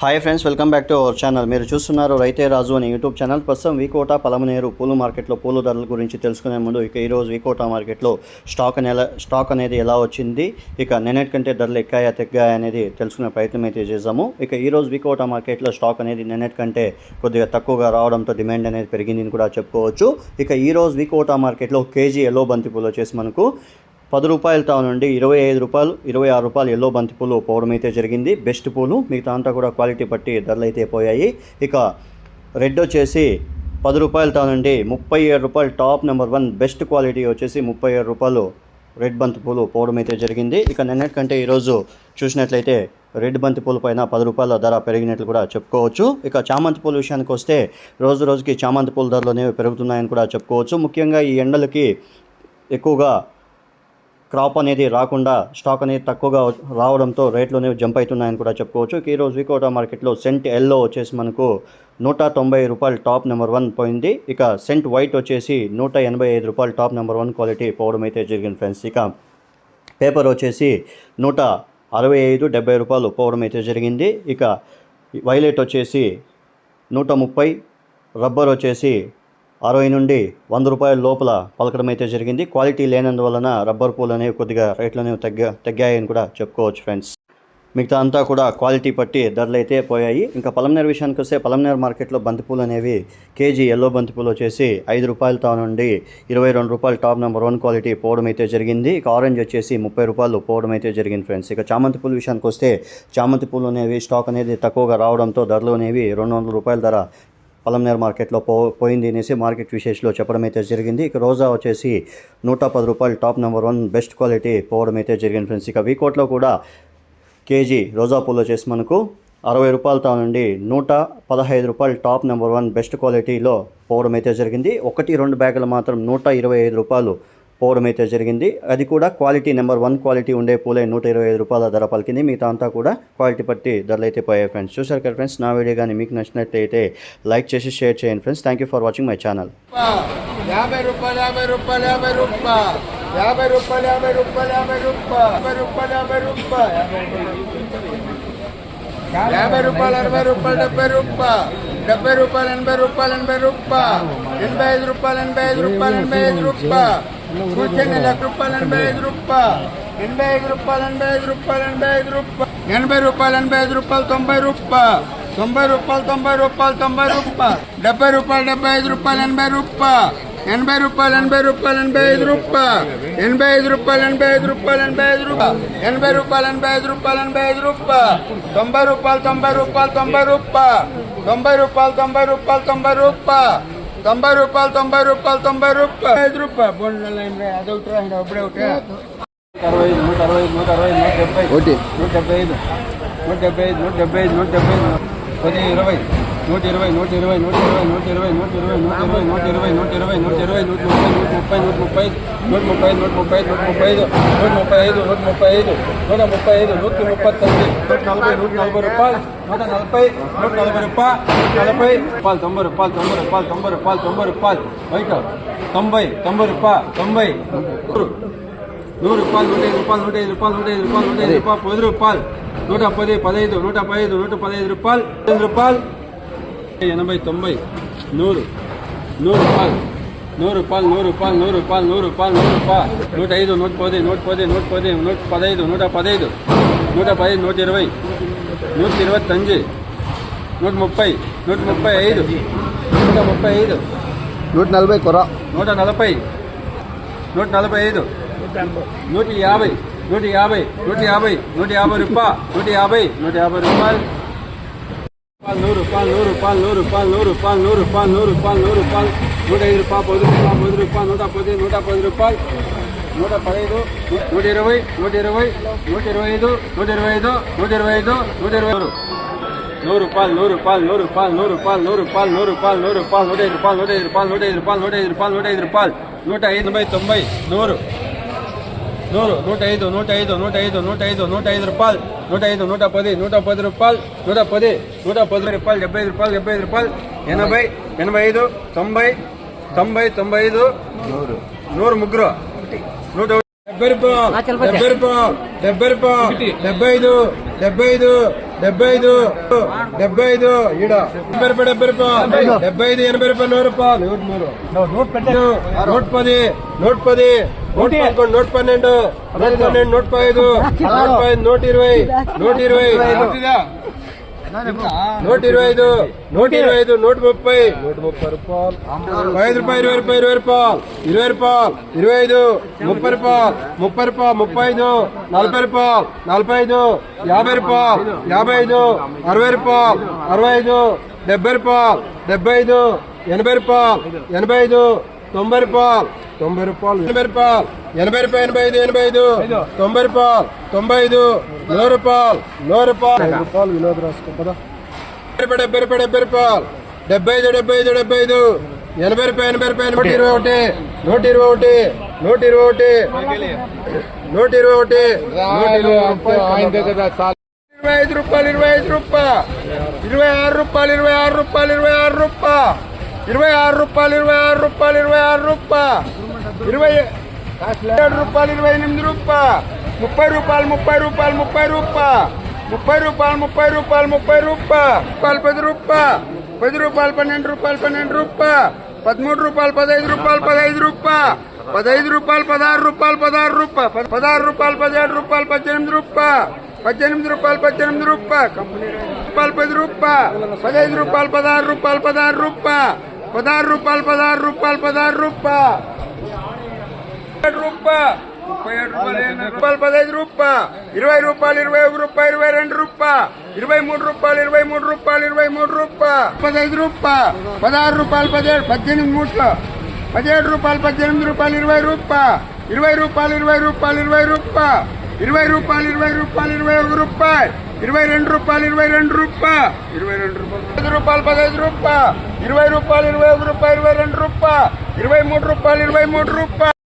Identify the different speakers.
Speaker 1: Hi friends welcome back to our channel మీరు చూస్తున్నారు రైతే రాజు అనే యూట్యూబ్ ఛానల్ ప్రస్తుతం వీకోట పలమనేరు పూలు మార్కెట్లో పూల ధరల గురించి తెలుసుకునే ముందు ఇక ఈరోజు వీకోట మార్కెట్లో స్టాక్ అనే స్టాక్ అనేది ఎలా వచ్చింది? ఇక నిన్నటి కంటే ధరలు ఎక్కాయా తగ్గాయా అనేది తెలుసుకునే ప్రయత్నం అయితే చేసాము ఇక ఈరోజు వీకోట మార్కెట్లో స్టాక్ అనేది నిన్నటి కంటే కొద్దిగా తక్కువగా రావడంతో డిమాండ్ అనేది పెరిగిందని కూడా చెప్పుకోవచ్చు. ఇక ఈరోజు వీకోట మార్కెట్లో కేజీ ఎల్లో బంతి పూలు వచ్చేసి మనకు పది రూపాయలతో నుండి ఇరవై ఐదు రూపాయలు ఇరవై ఆరు రూపాయలు ఎల్లో బంతి పూలు పోవడం అయితే జరిగింది. బెస్ట్ పూలు మిగతా అంతా కూడా క్వాలిటీ బట్టి ధరలు అయితే పోయాయి. ఇక రెడ్ వచ్చేసి పది రూపాయలతో నుండి ముప్పై ఏడు రూపాయలు top number one best quality వచ్చేసి ముప్పై ఏడు రూపాయలు రెడ్ బంతి పూలు పోవడం అయితే జరిగింది. ఇక నిన్నటికంటే ఈరోజు చూసినట్లయితే రెడ్ బంతి పూల పైన పది రూపాయల ధర పెరిగినట్లు కూడా చెప్పుకోవచ్చు. ఇక చామంతి పూల విషయానికి వస్తే రోజు రోజుకి చామంతి పూల ధరలు అనేవి పెరుగుతున్నాయని కూడా చెప్పుకోవచ్చు. ముఖ్యంగా ఈ ఎండలకి ఎక్కువగా క్రాప్ అనేది రాకుండా స్టాక్ అనేది తక్కువగా రావడంతో రేట్లు అనేవి జంప్ అవుతున్నాయని కూడా చెప్పుకోవచ్చు. ఈరోజు వికోటా మార్కెట్లో సెంట్ ఎల్లో వచ్చేసి మనకు నూట తొంభై రూపాయలు టాప్ నెంబర్ వన్ పోయింది. ఇక సెంట్ వైట్ వచ్చేసి నూట ఎనభై ఐదు రూపాయలు టాప్ నెంబర్ వన్ క్వాలిటీ పోవడం అయితే జరిగింది ఫ్రెండ్స్. ఇక పేపర్ వచ్చేసి నూట అరవై ఐదు డెబ్బై రూపాయలు పోవడం అయితే జరిగింది. ఇక వైలెట్ వచ్చేసి నూట ముప్పై రబ్బర్ వచ్చేసి అరవై నుండి వంద రూపాయల లోపల పలకడం అయితే జరిగింది. క్వాలిటీ లేనందువలన రబ్బర్ పూలు అనేవి కొద్దిగా రేట్లు అనేవి తగ్గా తగ్గాయని కూడా చెప్పుకోవచ్చు ఫ్రెండ్స్. మిగతా అంతా కూడా క్వాలిటీ పట్టి ధరలు అయితే పోయాయి. ఇంకా పలమనేర్ విషయానికి వస్తే పలంనేర్ మార్కెట్లో బంతిపూలు అనేవి కేజీ ఎల్లో బంతిపూలు వచ్చేసి ఐదు రూపాయలతో నుండి ఇరవై రెండు రూపాయలు టాప్ నెంబర్ వన్ క్వాలిటీ పోవడం అయితే జరిగింది. ఇక ఆరెంజ్ వచ్చేసి ముప్పై రూపాయలు పోవడం అయితే జరిగింది ఫ్రెండ్స్. ఇక చామంతి పూల విషయానికి వస్తే చామంతి పూలు అనేవి స్టాక్ అనేది తక్కువగా రావడంతో ధరలు అనేవి రెండు వందల రూపాయల ధర పలంనేర్ మార్కెట్లో పో పోయింది అనేసి మార్కెట్ విశేషలో చెప్పడం అయితే జరిగింది. ఇక రోజా వచ్చేసి నూట పది రూపాయలు top number one best quality పోవడం అయితే జరిగింది ఫ్రెండ్స్. ఇక వీకోట్లో కూడా కేజీ రోజా పూలు వచ్చేసి మనకు అరవై రూపాయలతో నుండి నూట పదహైదు రూపాయలు టాప్ నెంబర్ వన్ బెస్ట్ క్వాలిటీలో పోవడం అయితే జరిగింది. ఒకటి రెండు బ్యాగులు మాత్రం నూట ఇరవై ఐదు రూపాయలు పోవడం అయితే జరిగింది. అది కూడా క్వాలిటీ నెంబర్ వన్ క్వాలిటీ ఉండే పూలే నూట ఇరవై ఐదు రూపాయల ధర పలికింది. మిగతా అంతా కూడా క్వాలిటీ బట్టి ధరలు అయితే పోయాయి ఫ్రెండ్స్. చూసారు కదా ఫ్రెండ్స్ నా వీడియో కానీ మీకు నచ్చినట్లయితే లైక్ చేసి షేర్ చేయండి friends. Thank you for watching my channel
Speaker 2: యాభై రూపాయలు యాభై రూపాయలు యాభై రూపాయలు యాభై రూపాయలు యాభై రూపాయలు యాభై రూపాయలు యాభై రూపాయలు యాభై రూపాయలు అరవై రూపాయలు డెబ్బై రూపాయలు డెబ్బై రూపాయలు ఎనభై రూపాయలు ఎనభై రూపాయలు ఎనభై ఐదు రూపాయలు ఎనభై ఐదు రూపాయలు ఎనభై ఐదు రూపాయలు కూర్చొని లక్ష రూపాయలు ఎనభై ఐదు రూపాయలు ఎనభై ఐదు రూపాయలు ఎనభై ఐదు రూపాయలు ఎనభై ఐదు రూపాయలు ఎనభై రూపాయలు ఎనభై ఐదు రూపాయలు తొంభై రూపాయలు తొంభై రూపాయలు తొంభై రూపాయలు తొంభై రూపాయలు డెబ్బై రూపాయలు డెబ్బై ఐదు రూపాయలు ఎనభై రూపాయలు ఎనభై రూపాయలు ఎనభై రూపాయలు ఎనభై ఐదు రూపాయలు ఎనభై ఐదు రూపాయలు ఎనభై ఐదు రూపాయలు ఎనభై ఐదు రూపాయలు ఎనభై రూపాయలు ఎనభై ఐదు రూపాయలు ఎనభై ఐదు రూపాయలు తొంభై రూపాయలు తొంభై రూపాయలు తొంభై రూపాయలు తొంభై రూపాయలు తొంభై రూపాయలు తొంభై రూపాయలు తొంభై రూపాయలు తొంభై రూపాయలు తొంభై రూపాయలు. ఐదు రూపాయలు. బోండ్ల అదొకటి రాయండి అప్పుడే ఒకటి
Speaker 3: అరవై ఐదు నూట అరవై ఐదు నూట అరవై ఐదు నూట డెబ్బై
Speaker 2: ఒకటి.
Speaker 3: నూట డెబ్బై ఐదు నూట డెబ్బై ఐదు నూట డెబ్బై ఐదు నూట డెబ్బై ఐదు. పది ఇరవై. నూట ఇరవై నూట ఇరవై నూట ఇరవై నూట ఇరవై నూట ఇరవై నూట ఇరవై నూట ఇరవై నూట ఇరవై నూట ఇరవై నూట ముప్పై నూట ముప్పై నూట ముప్పై నూట ముప్పై నూట ముప్పై నూట ముప్పై ఐదు నూట ముప్పై ఐదు నూట ముప్పై ఐదు నూట ముప్పై తొమ్మిది నూట నలభై నూట నలభై రూపాయలు నూట నలభై నూట నలభై రూపాయలు నలభై రూపాయలు తొంభై రూపాయలు తొంభై రూపాయలు తొంభై రూపాయలు తొంభై రూపాయలు బయట తొంభై తొంభై రూపాయలు తొంభై నూరు రూపాయలు నూట ఐదు రూపాయలు నూట ఐదు రూపాయలు నూట ఐదు రూపాయలు నూట ఐదు రూపాయలు పది రూపాయలు నూట పది పదహైదు నూట పదహైదు నూట పదహైదు రూపాయలు పది రూపాయలు ఎనభై తొంభై నూరు నూరు రూపాయలు నూరు రూపాయలు నూరు రూపాయలు నూరు రూపాయలు నూరు రూపాయలు నూరు రూపాయలు నూట ఐదు నూట పది నూట పది నూట పది నూట పదహైదు నూట పదహైదు నూట పదహైదు నూట ఇరవై నూట ఇరవై తంజి నూట ముప్పై నూట ముప్పై ఐదు నూట ముప్పై ఐదు
Speaker 2: నూట నలభై కొర.
Speaker 3: నూట నలభై నూట నలభై ఐదు నూట యాభై నూట యాభై నూట యాభై నూట యాభై రూపాయలు నూట యాభై నూట యాభై రూపాయలు నూరు రూపాయలు నూరు రూపాయలు నూరు రూపాయలు నూరు రూపాయలు నూరు రూపాయలు నూరు రూపాయలు నూరు రూపాయలు. నూట ఐదు రూపాయలు పది రూపాయలు పది రూపాయలు నూట పది నూట పది రూపాయలు. నూట పదహైదు నూట ఇరవై నూట ఇరవై నూట ఇరవై ఐదు నూట ఇరవై ఐదు నూట ఇరవై ఐదు నూట ఇరవై ఆరు. నూరు రూపాయలు నూరు రూపాయలు నూరు రూపాయలు నూరు రూపాయలు నూరు రూపాయలు నూరు రూపాయలు నూరు రూపాయలు నూట ఐదు రూపాయలు నూట ఐదు రూపాయలు నూట ఐదు రూపాయలు నూట ఐదు రూపాయలు నూట ఐదు రూపాయలు నూట ఐదు తొంభై తొంభై నూరు. నూరు నూట ఐదు నూట ఐదు నూట ఐదు నూట ఐదు నూట ఐదు రూపాయలు నూట ఐదు నూట పది నూట పది రూపాయలు నూట పది నూట పది రూపాయలు డెబ్బై ఐదు రూపాయలు డెబ్బై ఐదు రూపాయలు ఎనభై ఎనభై ఐదు తొంభై తొంభై తొంభై ఐదు నూరు నూరు ముగ్గురు నూట. డెబ్బై రూపాయలు డెబ్బై రూపాయలు డెబ్బై రూపాయలు డెబ్బై ఐదు డెబ్బై ఐదు డెబ్బై ఐదు డెబ్బై ఐదు ఈడ డెబ్బై రూపాయలు డెబ్బై రూపాయలు డెబ్బై ఐదు ఎనభై రూపాయలు నూరు రూపాయలు నూట పది నూట పది నూట పదకొండు నూట పన్నెండు నూట పన్నెండు నూట పదహైదు నూట పది నూట ఇరవై నూట ఇరవై నూట ఇరవై ఐదు నూట ఇరవై ఐదు నూట ముప్పై నూట ముప్పై రూపాయలు. ఐదు రూపాయలు ఇరవై రూపాయలు ఇరవై రూపాయలు ఇరవై రూపాయలు ఇరవై ఐదు ముప్పై రూపాయలు ముప్పై రూపాయలు ముప్పై ఐదు నలభై రూపాయలు నలభై ఐదు యాభై రూపాయలు యాభై ఐదు అరవై రూపాయలు అరవై ఐదు డెబ్బై రూపాయలు డెబ్బై ఐదు ఎనభై రూపాయలు ఎనభై ఐదు తొంభై రూపాయలు తొంభై రూపాయలు. ఎనభై రూపాయలు. ఎనభై రూపాయలు ఎనభై ఐదు ఎనభై ఐదు. తొంభై రూపాయలు తొంభై ఐదు. నూరు రూపాయలు నూరు రూపాయలు. రూపాయలు వినోద్ రాసుకో డెబ్బై డెబ్బై రూపాయలు డెబ్బై రూపాయలు. డెబ్బై ఐదు డెబ్బై ఐదు డెబ్బై ఐదు. ఎనభై రూపాయలు ఎనభై రూపాయలు. నూట ఇరవై ఒకటి నూట ఇరవై ఒకటి నూట ఇరవై ఒకటి. నూట ఇరవై ఒకటి. నూట ఇరవై
Speaker 2: ఇరవై ఐదు రూపాయలు ఇరవై ఐదు రూపాయలు. ఇరవై ఆరు రూపాయలు ఇరవై ఆరు రూపాయలు ఇరవై ఆరు రూపాయలు. ఇరవై ఆరు రూపాయలు ఇరవై ఆరు రూపాయలు ఇరవై ఆరు రూపాయలు. ఇరవై ఏడు రూపాయలు ఇరవై ఎనిమిది రూపాయలు ముప్పై రూపాయలు ముప్పై రూపాయలు ముప్పై రూపాయలు ముప్పై రూపాయలు ముప్పై రూపాయలు ముప్పై రూపాయలు రూపాయలు పది రూపాయలు పది రూపాయలు పన్నెండు రూపాయలు పన్నెండు రూపాయలు పదమూడు రూపాయలు పదహైదు రూపాయలు పదహైదు రూపాయలు పదహైదు రూపాయలు పదహారు రూపాయలు పదహారు రూపాయలు పదహారు రూపాయలు పదిహేడు రూపాయలు పద్దెనిమిది రూపాయలు పద్దెనిమిది రూపాయలు పద్దెనిమిది రూపాయలు కంపెనీ రూపాయలు పది రూపాయలు పదహైదు రూపాయలు పదహారు రూపాయలు పదహారు రూపాయలు పదహారు రూపాయలు పదహారు రూపాయలు పదహారు రూపాయలు ఏడు రూపాయలు ముప్పై ఏడు రూపాయలు రూపాయలు పదహైదు రూపాయ ఇరవై రూపాయలు ఇరవై ఒక రూపాయ ఇరవై రెండు రూపాయ ఇరవై మూడు రూపాయలు ఇరవై మూడు రూపాయలు ఇరవై మూడు రూపాయ పదహైదు రూపాయ పదహారు రూపాయలు పదిహేడు పద్దెనిమిది మూట్లు పదిహేడు రూపాయలు పద్దెనిమిది రూపాయలు ఇరవై రూపాయ ఇరవై రూపాయలు ఇరవై రూపాయలు ఇరవై రూపాయ ఇరవై రూపాయలు ఇరవై రూపాయలు ఇరవై ఒక రూపాయ ఇరవై రెండు రూపాయలు ఇరవై రెండు రూపాయ ఇరవై రెండు రూపాయలు పది రూపాయలు పదహైదు రూపాయ ఇరవై రూపాయలు ఇరవై ఒక రూపాయ ఇరవై రెండు రూపాయ ఇరవై మూడు రూపాయలు ఇరవై మూడు రూపాయ